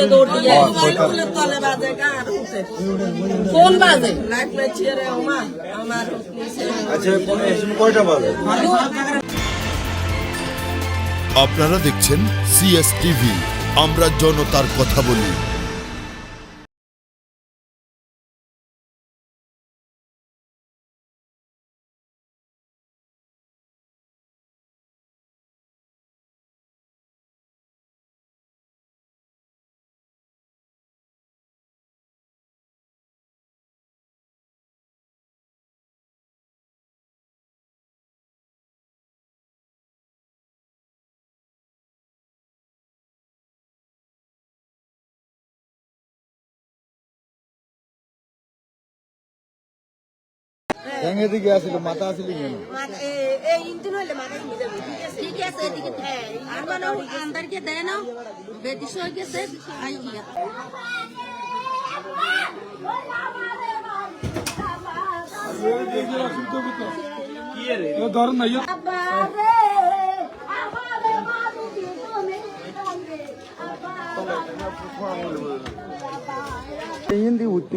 ছেলে দৌড় দিয়ে তলে বাজে গান উঠে। কোন বাজে? লাগবে ছেড়ে ওমা আমার আচ্ছা কয়টা বাজে? আপনারা দেখছেন সিএস টিভি আমরা জনতার কথা বলি। ব্যাঙে দিকে আসিল মাথা আসিল কেন এই ইঞ্জিন নিয়ে যাবে ঠিক আছে এদিকে আর মানে আন্দারকে দেয় না বেদিস হয়ে গেছে আই গিয়া হিন্দি উঠতে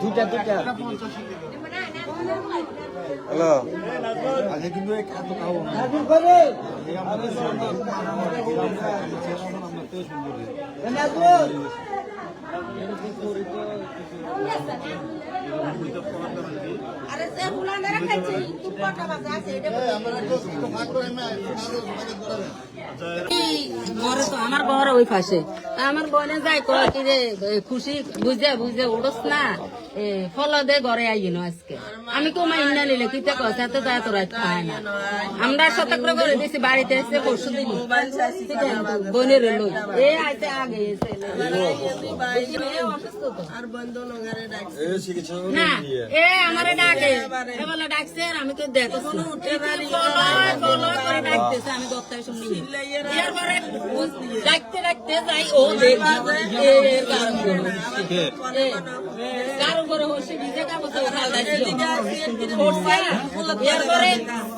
দুটা দুটা হ্যালো। আজকে কিন্তু এই তো আমার ঘর ওই পাশে। আমার বোনে যাই কয় কি রে খুশি বুঝে বুঝে উড়স না। ফল দে ঘরে আইন আজকে। আমি কেউ মাইন নিলে কিতে কথা তো তা তোরা খায় না। আমরা সতর্ক করে দিয়েছি, বাড়িতে এসে পরশু দিন। বোনের লই এ আইতে আগে এসে আর আমি তো দেখছি উঠে বাড়ি করে ডাকতেছে আমি দত্তায় শুনি ডাকতে ডাকতে যাই ও দেখি এ এর কারণ করে হচ্ছে। নিজে কাগজে